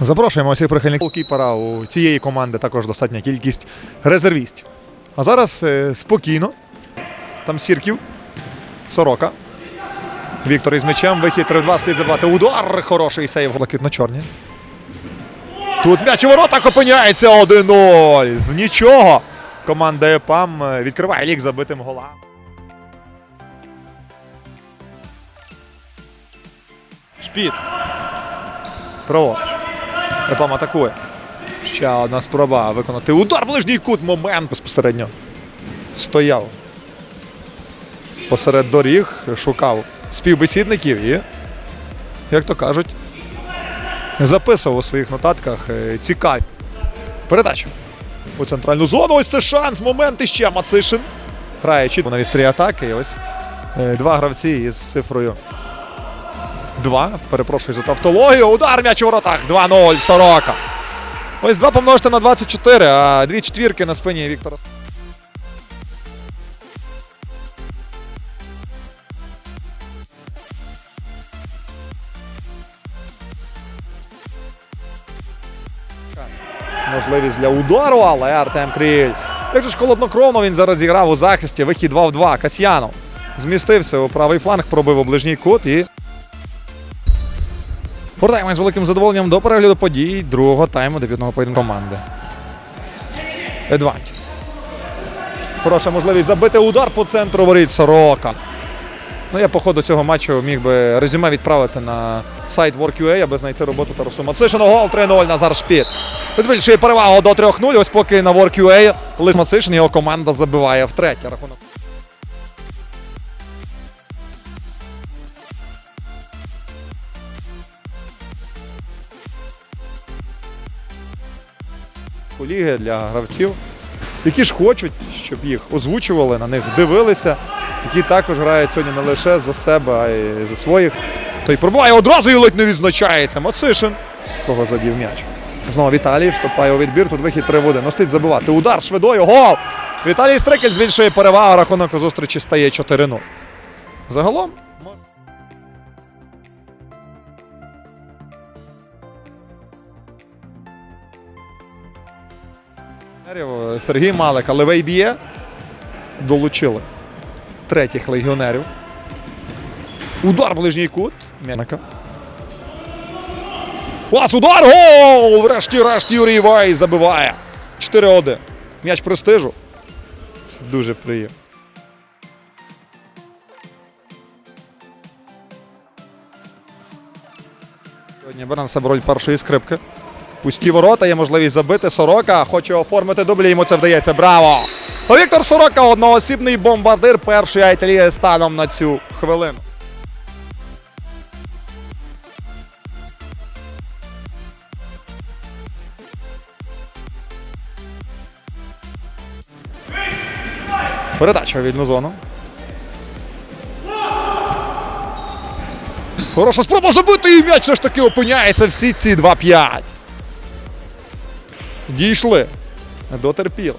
Запрошуємо усіх прихильників голкіпера. У цієї команди також достатня кількість резервістів. А зараз е, спокійно. Там Сірків, Сорока. Віктор із м'ячем. Вихід 3-2 слід забивати. Удар. Хороший сейв. Блакитно-чорні. Тут м'яч у воротах опиняється 1-0. Нічого. Команда ЕПАМ е, відкриває лік забитим голам. Шпіт. Праворуч. ЕПАМ атакує. Ще одна спроба виконати удар. Ближній кут. Момент безпосередньо. Стояв. Посеред доріг шукав співбесідників і, як то кажуть, записував у своїх нотатках е, цікаві. Передача у центральну зону. Ось це шанс. Момент іще Мацишин. Грає чітко на вістрі атаки. І ось е, два гравці із цифрою 2. Перепрошую за тавтологію. Удар м'яч у воротах. 2-0. Сорока. Ось 2 помножити на 24, а дві четвірки на спині Віктора. Можливість для удару, але Артем Кріль. Як же ж холоднокровно він зараз зіграв у захисті. Вихід 2 в 2. Касьянов змістився у правий фланг, пробив у ближній кут і. Повертаємось з великим задоволенням до перегляду подій другого тайму дебютного поєдинку команди. Едвантіс. Хороша можливість забити удар по центру воріт Сорока. Ну, я по ходу цього матчу міг би резюме відправити на сайт Work.ua, аби знайти роботу Тарасу Мацишину. Гол 3-0 Назар Шпіт. Збільшує перевагу до 3-0. Ось поки на Work.ua лише Мацишин, його команда забиває втретє. Рахунок. Ліги для гравців, які ж хочуть, щоб їх озвучували, на них дивилися, які також грають сьогодні не лише за себе, а й за своїх. Той пробуває одразу і ледь не відзначається. Мацишин, кого задів м'яч. Знову Віталій вступає у відбір. Тут вихід 3 в 1. Ну, слід забивати. Удар швидою. Гол! Віталій Стрикель збільшує перевагу. Рахунок у зустрічі стає 4-0. Загалом. Сергій Малик, левей б'є. Долучили третіх легіонерів. Удар ближній кут. М'яника. Пас, удар! Гол! Врешті-решт Юрій Вай забиває. 4-1. М'яч престижу. Це дуже приємно. Сьогодні бере на себе роль першої скрипки. Пусті ворота, є можливість забити. Сорока хоче оформити дублі, йому це вдається. Браво! Віктор Сорока одноосібний бомбардир першої айталії станом на цю хвилину. Передача в вільну зону. Хороша спроба забити і м'яч все ж таки опиняється всі ці 2-5. Дійшли. Не дотерпіли.